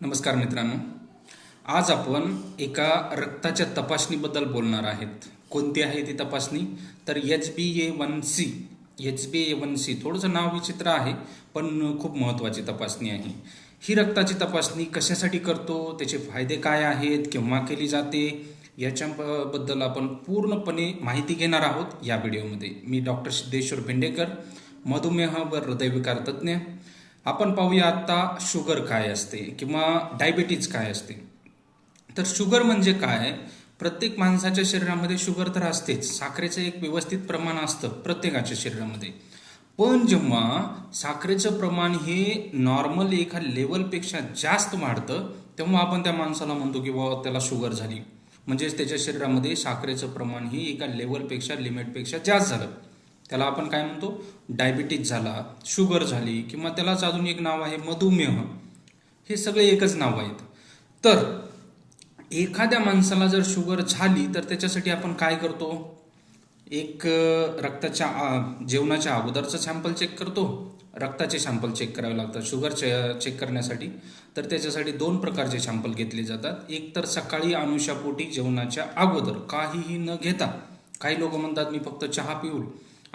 नमस्कार मित्रांनो. आज आपण एका रक्ताच्या तपासणीबद्दल बोलणार आहेत. कोणती आहे ती तपासणी? तर H B A one C H B A one C थोडंसं नाव विचित्र आहे पण खूप महत्त्वाची तपासणी आहे. ही रक्ताची तपासणी कशासाठी करतो? त्याचे फायदे काय आहेत? केव्हा केली जाते? याच्याबद्दल आपण पूर्णपणे माहिती घेणार आहोत या व्हिडिओमध्ये. मी डॉक्टर सिद्धेश्वर भेंडेकर मधुमेह व हृदयविकार तज्ज्ञ. आपण पाहूया आता शुगर काय असते किंवा डायबिटीज काय असते. तर शुगर म्हणजे काय? प्रत्येक माणसाच्या शरीरामध्ये शुगर तर असतेच. साखरेचं एक व्यवस्थित प्रमाण असतं प्रत्येकाच्या शरीरामध्ये. पण जेव्हा साखरेचं प्रमाण हे नॉर्मल एका लेवलपेक्षा जास्त वाढतं तेव्हा आपण त्या माणसाला म्हणतो की बाबा त्याला शुगर झाली. म्हणजेच त्याच्या शरीरामध्ये साखरेचं प्रमाण हे एका लेवलपेक्षा लिमिटपेक्षा जास्त झालं. त्याला आपण काय म्हणतो? डायबिटीज झाला शुगर झाली किंवा त्यालाच अजून एक नाव आहे मधुमेह. हे सगळे एकच नाव आहेत. तर एखाद्या माणसाला जर शुगर झाली तर त्याच्यासाठी आपण काय करतो? एक रक्ताच्या जेवणाच्या अगोदरचं सॅम्पल चेक करतो. रक्ताचे सॅम्पल चेक करावे लागतात शुगर चे चेक करण्यासाठी. तर त्याच्यासाठी दोन प्रकारचे सॅम्पल घेतले जातात. एक तर सकाळी अनुषापोटी जेवणाच्या अगोदर काहीही न घेता. काही लोक म्हणतात मी फक्त चहा पिऊल.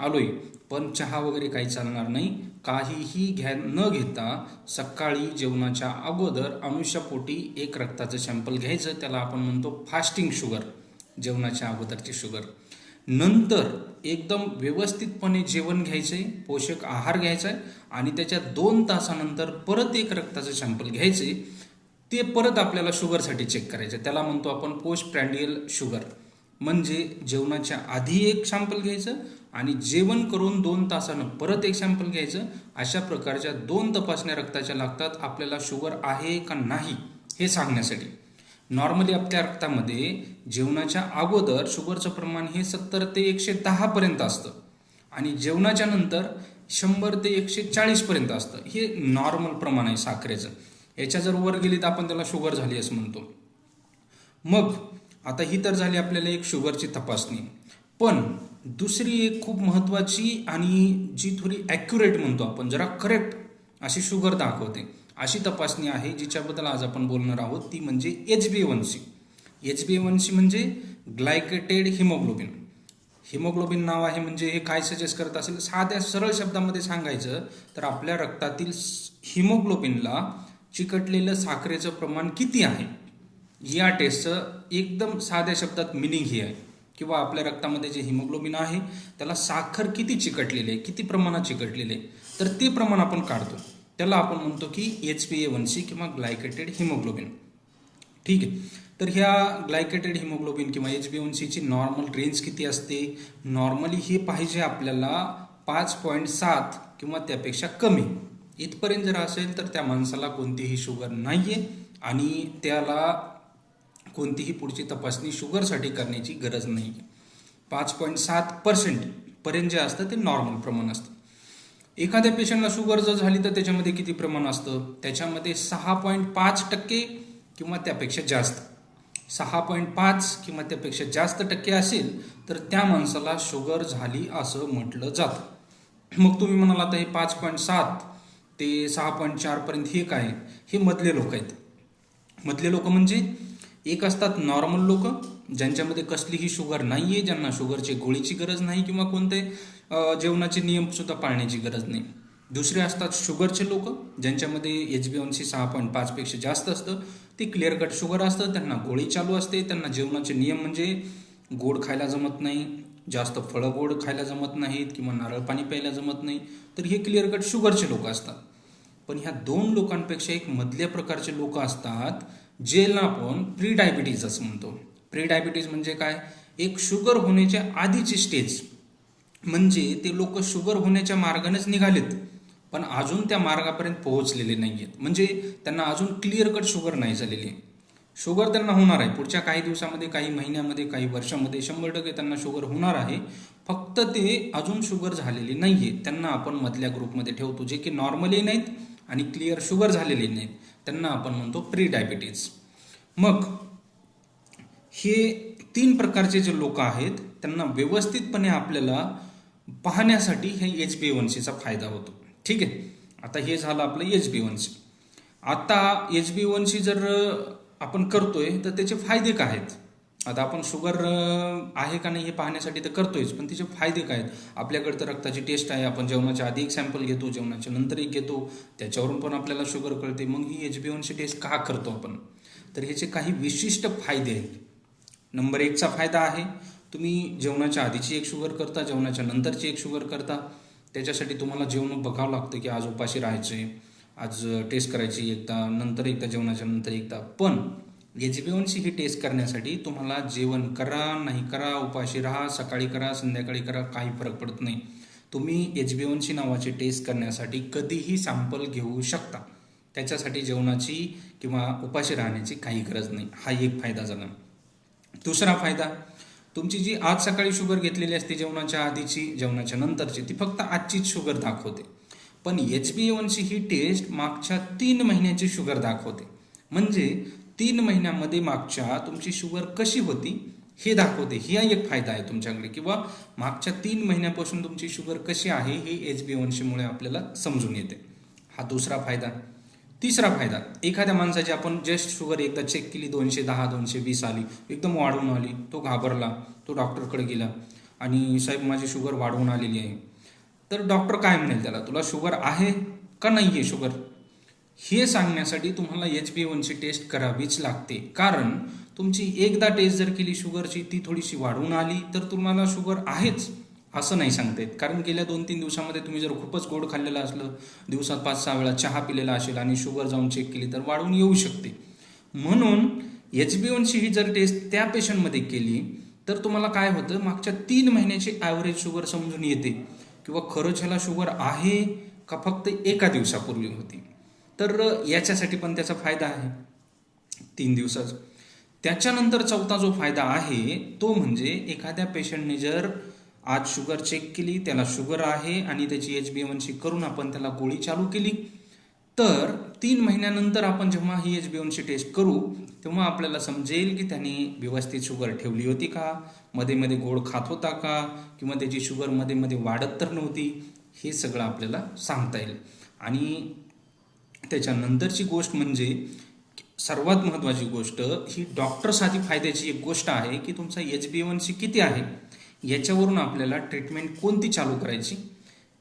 आलोय. पण चहा वगैरे काही चालणार नाही. काहीही घ्या न घेता सकाळी जेवणाच्या अगोदर अनुष्यापोटी एक रक्ताचं सॅम्पल घ्यायचं. त्याला आपण म्हणतो फास्टिंग शुगर जेवणाच्या अगोदरची शुगर नंतर एकदम व्यवस्थितपणे जेवण घ्यायचं आहे पोषक आहार घ्यायचा आहे आणि त्याच्या दोन तासानंतर परत एक रक्ताचं सॅम्पल घ्यायचे ते परत आपल्याला शुगरसाठी चेक करायचं त्याला म्हणतो आपण पोस्ट प्रँडियल शुगर म्हणजे जेवणाच्या आधी एक सॅम्पल घ्यायचं आणि जेवण करून दोन तासानं परत एक सॅम्पल घ्यायचं अशा प्रकारच्या दोन तपासण्या रक्ताच्या लागतात आपल्याला शुगर आहे का नाही हे सांगण्यासाठी. नॉर्मली आपल्या रक्तामध्ये जेवणाच्या अगोदर शुगरचं प्रमाण हे सत्तर ते एकशे दहापर्यंत असतं. आणि जेवणाच्या नंतर शंभर ते एकशे चाळीसपर्यंत असतं. हे नॉर्मल प्रमाण आहे साखरेचं. याच्या जर वर गेली तर आपण त्याला शुगर झाली असं म्हणतो. मग आता ही तर झाली आपल्याला एक शुगरची तपासणी. पण दुसरी एक खूप महत्त्वाची आणि जी थोडी ॲक्युरेट म्हणतो आपण जरा करेक्ट अशी शुगर दाखवते. अशी तपासणी आहे जिच्याबद्दल आज आपण बोलणार आहोत ती म्हणजे H B one C H B one C म्हणजे ग्लायकेटेड हिमोग्लोबिन हिमोग्लोबिन नाव आहे म्हणजे हे काय सजेस्ट करत असेल? साध्या सरळ शब्दामध्ये सांगायचं तर आपल्या रक्तातील हिमोग्लोबिनला चिकटलेलं साखरेचं प्रमाण किती आहे? या टेस्टचं एकदम साध्या शब्दात मिनिंग ही आहे. किंवा आपल्या रक्तामध्ये जे हिमोग्लोबिन आहे त्याला साखर किती चिकटलेली आहे किती प्रमाणात चिकटलेले आहे तर ते प्रमाण आपण काढतो. त्याला आपण म्हणतो की H P A one C किंवा ग्लायकेटेड हिमोग्लोबिन ठीक आहे? तर ह्या ग्लायकेटेड हिमोग्लोबिन किंवा एच बी वन सीची नॉर्मल रेंज किती असते? नॉर्मली हे पाहिजे आपल्याला पाच पॉईंट सात किंवा त्यापेक्षा कमी. इथपर्यंत जर असेल तर त्या माणसाला कोणतीही शुगर नाही आहे आणि त्याला कोणतीही पुढची तपासणी शुगरसाठी करण्याची गरज नाही. आहे पाच पॉईंट सात पर्सेंट पर्यंत जे असतं ते नॉर्मल प्रमाण असतं. एखाद्या पेशंटला शुगर जर झाली तर त्याच्यामध्ये किती प्रमाण असतं? त्याच्यामध्ये सहा पॉईंट पाच टक्के किंवा त्यापेक्षा जास्त. सहा पॉईंट पाच किंवा त्यापेक्षा जास्त टक्के असेल तर त्या माणसाला शुगर झाली असं म्हटलं जातं. मग तुम्ही म्हणाला आता हे पाच पॉईंट सात ते सहा पॉईंट चारपर्यंत हे काय हे मधले लोक आहेत. मधले लोक म्हणजे एक असतात नॉर्मल लोक ज्यांच्यामध्ये कसलीही शुगर नाही आहे ज्यांना शुगरची गोळीची गरज नाही किंवा कोणते जेवणाचे नियम सुद्धा पाळण्याची गरज नाही. दुसरे असतात शुगरचे लोक ज्यांच्यामध्ये एच बी सी सहा पॉईंट पाचपेक्षा जास्त असतं ते क्लिअर कट शुगर असतं त्यांना गोळी चालू असते त्यांना जेवणाचे नियम म्हणजे गोड खायला जमत नाही जास्त फळं गोड खायला जमत नाहीत किंवा नारळ पाणी प्यायला जमत नाही तर हे क्लिअर कट शुगरचे लोक असतात. पण ह्या दोन लोकांपेक्षा एक मधल्या प्रकारचे लोक असतात जेलला आपण प्री डायबिटीज असं म्हणतो. प्री डायबिटीज म्हणजे काय? एक शुगर होण्याच्या आधीची स्टेज म्हणजे ते लोक शुगर होण्याच्या मार्गानेच निघालेत पण अजून त्या मार्गापर्यंत पोहोचलेले नाही आहेत म्हणजे त्यांना अजून क्लिअर कट शुगर नाही झालेली शुगर त्यांना होणार आहे. पुढच्या काही दिवसामध्ये काही महिन्यामध्ये काही वर्षामध्ये शंभर टक्के त्यांना शुगर होणार आहे. फक्त ते अजून शुगर झालेली नाही आहे त्यांना आपण मधल्या ग्रुपमध्ये ठेवतो जे की नॉर्मली नाहीत आणि क्लिअर शुगर झालेले नाहीत. त्यांना आपण म्हणतो प्री डायबिटीज मग हे तीन प्रकारचे जे लोक आहेत त्यांना व्यवस्थितपणे आपल्याला पाहण्यासाठी हे एच बी वन सीचा फायदा होतो. ठीक आहे? आता हे झालं आपलं एच बी वन सी आता एच बी वन सी जर आपण करतोय तर त्याचे फायदे काय आहेत? आता आपण शुगर आहे का नाही हे पाहण्यासाठी तर करतोयच पण त्याचे फायदे काय आहेत? आपल्याकडे तर रक्ताची टेस्ट आहे आपण जेवणाच्या आधी एक सॅम्पल घेतो जेवणाच्या नंतर एक घेतो त्याच्यावरून पण आपल्याला शुगर कळते मग ही एच बी वनची टेस्ट का करतो आपण? तर ह्याचे काही विशिष्ट फायदे आहेत. नंबर एकचा फायदा आहे तुम्ही जेवणाच्या आधीची एक शुगर करता जेवणाच्या नंतरची एक शुगर करता. त्याच्यासाठी तुम्हाला जेवण बघावं लागतं की आज उपाशी राहायचे आज टेस्ट करायची एकदा नंतर एकदा जेवणाच्या नंतर एकदा. पण एच बी वनची ही टेस्ट करण्यासाठी तुम्हाला जेवण करा नाही करा उपाशी राहा सकाळी करा संध्याकाळी करा काही फरक पडत नाही. तुम्ही एच बी वनची नावाची टेस्ट करण्यासाठी कधीही सॅम्पल घेऊ शकता. त्याच्यासाठी जेवणाची किंवा उपाशी राहण्याची काही गरज नाही. हा एक फायदा झाला. दुसरा फायदा तुमची जी आज सकाळी शुगर घेतलेली असते जेवणाच्या आधीची जेवणाच्या नंतरची ती फक्त आजचीच शुगर दाखवते. पण एच बी वनची ही टेस्ट मागच्या तीन महिन्याची शुगर दाखवते. म्हणजे तीन महिन्यामध्ये मागच्या तुमची शुगर कशी होती हे दाखवते. हा एक फायदा आहे तुमच्याकडे. किंवा मागच्या तीन महिन्यापासून तुमची शुगर कशी आहे हे एच बी वनशीमुळे आपल्याला समजून येते. हा दुसरा फायदा. तिसरा फायदा. एखाद्या माणसाची आपण जस्ट शुगर एकदा चेक केली दोनशे दहा दोनशे वीस आली एकदम वाढवून आली तो घाबरला तो डॉक्टरकडे गेला आणि साहेब माझी शुगर वाढवून आलेली आहे. तर डॉक्टर काय म्हणेल त्याला? तुला शुगर आहे का नाही आहे शुगर? हे सांगण्यासाठी तुम्हाला एच बी वनची टेस्ट करावीच लागते. कारण तुमची एकदा टेस्ट जर केली शुगरची ती थोडीशी वाढून आली तर तुम्हाला शुगर आहेच असं नाही सांगता येत. कारण गेल्या दोन तीन दिवसामध्ये तुम्ही जर खूपच गोड खाल्लेलं असलं दिवसात पाच सहा वेळा चहा पिलेला असेल आणि शुगर जाऊन चेक केली तर वाढून येऊ शकते. म्हणून एच बी वनची ही जर टेस्ट त्या पेशंटमध्ये केली तर तुम्हाला काय होतं मागच्या तीन महिन्याची ॲव्हरेज शुगर समजून येते. किंवा खरंच ह्याला शुगर आहे का फक्त एका दिवसापूर्वी होती? तर याच्यासाठी पण त्याचा फायदा आहे. तीन दिवसाचा त्याच्यानंतर चौथा जो फायदा आहे तो म्हणजे एखाद्या पेशंटने जर आज शुगर चेक केली त्याला शुगर आहे आणि त्याची एच बी वनशी करून आपण त्याला गोळी चालू केली तर तीन महिन्यानंतर आपण जेव्हा ही एच बी वनची टेस्ट करू तेव्हा आपल्याला समजेल की त्याने व्यवस्थित शुगर ठेवली होती का? मध्ये मध्ये गोड खात होता का? किंवा त्याची शुगरमध्ये मध्ये वाढत तर नव्हती? हे सगळं आपल्याला सांगता येईल. आणि त्याच्यानंतरची गोष्ट म्हणजे सर्वात महत्त्वाची गोष्ट ही डॉक्टरसाठी फायद्याची एक गोष्ट आहे की तुमचा एच बी वन सी किती आहे? याच्यावरून आपल्याला ट्रीटमेंट कोणती चालू करायची?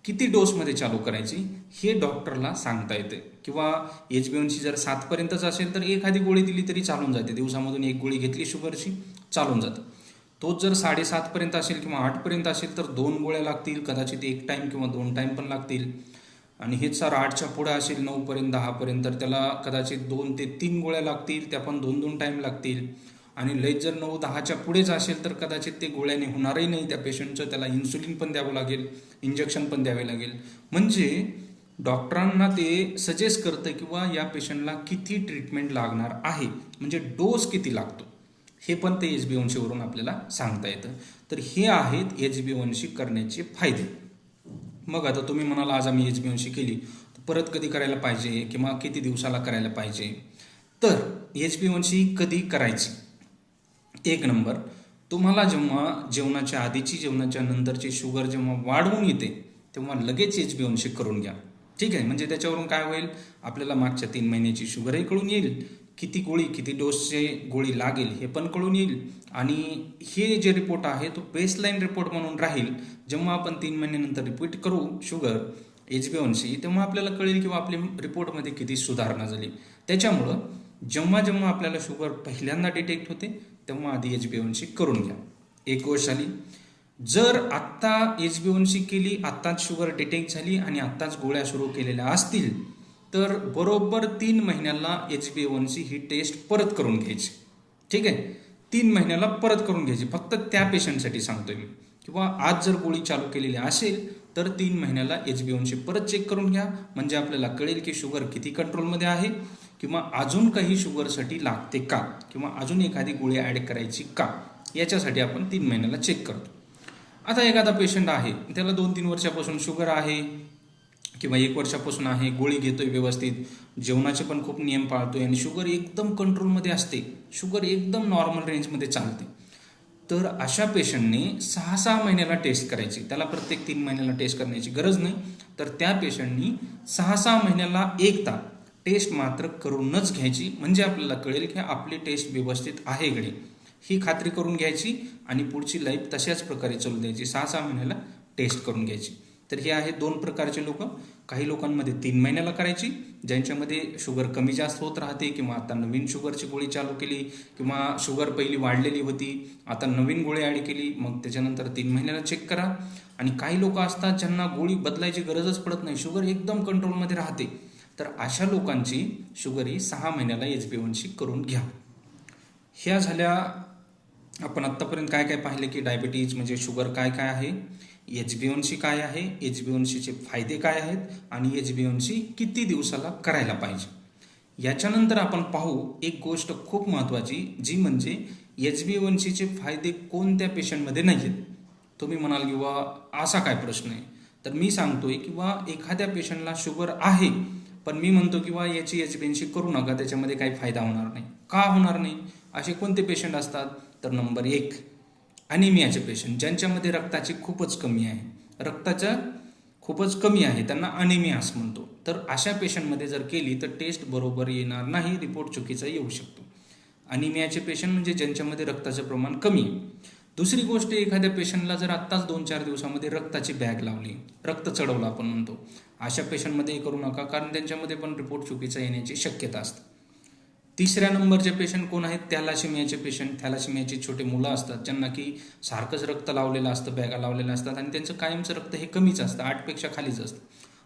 किती डोसमध्ये चालू करायची? हे डॉक्टरला सांगता येते. किंवा एच बी वनची जर सातपर्यंतच असेल तर एखादी गोळी दिली तरी चालून जाते. दिवसामधून एक गोळी घेतली शुगरची चालून जातं. तोच जर साडेसातपर्यंत असेल किंवा आठपर्यंत असेल तर दोन गोळ्या लागतील कदाचित एक टाईम किंवा दोन टाईम पण लागतील. आणि हेच सर आठच्या पुढे असेल नऊपर्यंत दहापर्यंत तर त्याला कदाचित दोन ते तीन गोळ्या लागतील त्या पण दोन दोन टाईम लागतील. आणि लय जर नऊ दहाच्या पुढेच असेल तर कदाचित ते गोळ्याने होणारही नाही त्या पेशंटचं त्याला इन्सुलिन पण द्यावं लागेल इंजेक्शन पण द्यावे लागेल. म्हणजे डॉक्टरांना ते सजेस्ट करतं किंवा या पेशंटला किती ट्रीटमेंट लागणार आहे? म्हणजे डोस किती लागतो? हे पण ते एच बी वनशीवरून आपल्याला सांगता येतं. तर हे आहेत एच बी वनशी करण्याचे फायदे. मग आता तुम्ही म्हणाला आज आम्ही एच बी ओनशी केली. परत कधी करायला पाहिजे किंवा किती दिवसाला करायला पाहिजे? तर एच बी वनशी कधी करायची? एक नंबर. तुम्हाला जेव्हा जेवणाच्या आधीची जेवणाच्या नंतरची शुगर जेव्हा वाढवून येते तेव्हा लगेच एच बी वनशी करून घ्या. ठीक आहे? म्हणजे त्याच्यावरून काय होईल? आपल्याला मागच्या तीन महिन्याची शुगरही कळून येईल. किती गोळी किती डोसचे गोळी लागेल हे पण कळून येईल. आणि हे जे रिपोर्ट आहे तो बेसलाईन रिपोर्ट म्हणून राहील. जेव्हा आपण तीन महिन्यानंतर रिपीट करू शुगर एच बी वनशी तेव्हा आपल्याला कळेल किंवा आपल्या रिपोर्टमध्ये किती सुधारणा झाली. त्याच्यामुळं जेव्हा जेव्हा आपल्याला शुगर पहिल्यांदा डिटेक्ट होते तेव्हा आधी एच बी ओनशी करून घ्या. एक गोष्ट आली. जर आत्ता एच बी ओनशी केली आत्ताच शुगर डिटेक्ट झाली आणि आत्ताच गोळ्या सुरू केलेल्या असतील तर बरोबर तीन महिन्याला एच बी वनची ही टेस्ट परत करून घ्यायची. ठीक आहे? तीन महिन्याला परत करून घ्यायची. फक्त त्या पेशंटसाठी सांगतोय मी. किंवा आज जर गोळी चालू केलेली असेल तर तीन महिन्याला एच बी वनची परत चेक करून घ्या. म्हणजे आपल्याला कळेल की शुगर किती कंट्रोलमध्ये आहे किंवा अजून काही शुगरसाठी लागते का? किंवा अजून एखादी गोळी ॲड करायची का? याच्यासाठी आपण तीन महिन्याला चेक करतो. आता एखादा पेशंट आहे त्याला दोन तीन वर्षापासून शुगर आहे किंवा एक वर्षापासून आहे गोळी घेतोय व्यवस्थित जेवणाचे पण खूप नियम पाळतोय आणि शुगर एकदम कंट्रोलमध्ये असते. शुगर एकदम नॉर्मल रेंजमध्ये चालते. तर अशा पेशंटने सहा सहा महिन्याला टेस्ट करायची. त्याला प्रत्येक तीन महिन्याला टेस्ट करण्याची गरज नाही. तर त्या पेशंटनी सहा सहा महिन्याला एकदा टेस्ट मात्र करूनच घ्यायची. म्हणजे आपल्याला कळेल की आपली टेस्ट व्यवस्थित आहे गडी ही खात्री करून घ्यायची आणि पुढची लाईफ तशाच प्रकारे चालू द्यायची. सहा सहा महिन्याला टेस्ट करून घ्यायची. तर हे आहे दोन प्रकारचे लोक. काही लोकांमध्ये तीन महिन्याला करायची ज्यांच्यामध्ये शुगर कमी जास्त होत राहते किंवा आता नवीन शुगरची गोळी चालू केली किंवा शुगर पहिली वाढलेली होती आता नवीन गोळी ॲड केली मग त्याच्यानंतर तीन महिन्याला चेक करा. आणि काही लोक असतात ज्यांना गोळी बदलायची गरजच पडत नाही शुगर एकदम कंट्रोलमध्ये राहते. तर अशा लोकांची शुगर ही सहा महिन्याला एच बी वनशी करून घ्या. ह्या झाल्या आपण आत्तापर्यंत काय काय पाहिले की डायबिटीज म्हणजे शुगर काय काय आहे? एच बी वनशी काय आहे? एच बी वनशीचे फायदे काय आहेत? आणि एच बी वनशी किती दिवसाला करायला पाहिजे? याच्यानंतर आपण पाहू एक गोष्ट खूप महत्त्वाची जी म्हणजे एच बी वनशीचे फायदे कोणत्या पेशंटमध्ये नाही आहेत तुम्ही म्हणाल किंवा असा काय प्रश्न आहे? तर मी सांगतोय किंवा एखाद्या पेशंटला शुगर आहे पण मी म्हणतो किंवा याची एच बी एनशी करू नका त्याच्यामध्ये काही फायदा होणार नाही. का होणार नाही? असे कोणते पेशंट असतात? तर नंबर एक अनिमियाचे पेशंट ज्यांच्यामध्ये रक्ताची खूपच कमी आहे. रक्ताच्या खूपच कमी आहे त्यांना अनिमिया असं म्हणतो. तर अशा पेशंटमध्ये जर केली तर टेस्ट बरोबर येणार नाही रिपोर्ट चुकीचा येऊ शकतो. अनिमियाचे पेशंट म्हणजे ज्यांच्यामध्ये रक्ताचं प्रमाण कमी आहे. दुसरी गोष्ट एखाद्या पेशंटला जर आत्ताच दोन चार दिवसामध्ये रक्ताची बॅग लावली रक्त चढवलं आपण म्हणतो अशा पेशंटमध्ये हे करू नका कारण त्यांच्यामध्ये पण रिपोर्ट चुकीचा येण्याची शक्यता असते. तिसऱ्या नंबरचे पेशंट कोण आहेत? थॅलाशिमियाचे पेशंट थॅलाशिमियाचे छोटे मुलं असतात ज्यांना की सारखंच रक्त लावलेलं असतं बॅगा लावलेलं असतात आणि त्यांचं कायमचं रक्त हे कमीच असतं आठपेक्षा खालीच असतं.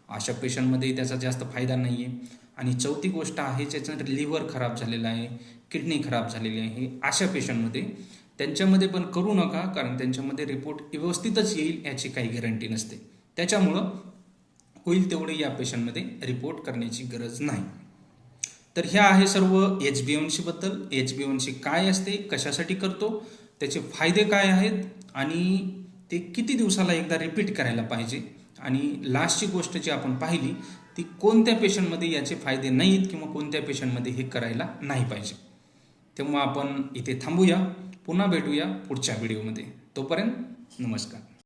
अशा पेशंटमध्ये त्याचा जास्त फायदा नाही आहे आणि चौथी गोष्ट आहे ज्याच्यानंतर लिव्हर खराब झालेला आहे किडनी खराब झालेली आहे अशा पेशंटमध्ये त्यांच्यामध्ये पण करू नका कारण त्यांच्यामध्ये रिपोर्ट व्यवस्थितच येईल याची काही गॅरंटी नसते. त्याच्यामुळं होईल तेवढे या पेशंटमध्ये रिपोर्ट करण्याची गरज नाही. तर ह्या आहे सर्व एच बी बद्दल. एच बी वनशी काय असते कशासाठी करतो त्याचे फायदे काय आहेत आणि ते किती दिवसाला एकदा रिपीट करायला पाहिजे. आणि लास्टची गोष्ट जी आपण पाहिली ती कोणत्या पेशंटमध्ये याचे फायदे नाहीत किंवा कोणत्या पेशंटमध्ये हे करायला नाही पाहिजे. तेव्हा आपण इथे थांबूया पुन्हा भेटूया पुढच्या व्हिडिओमध्ये तोपर्यंत नमस्कार.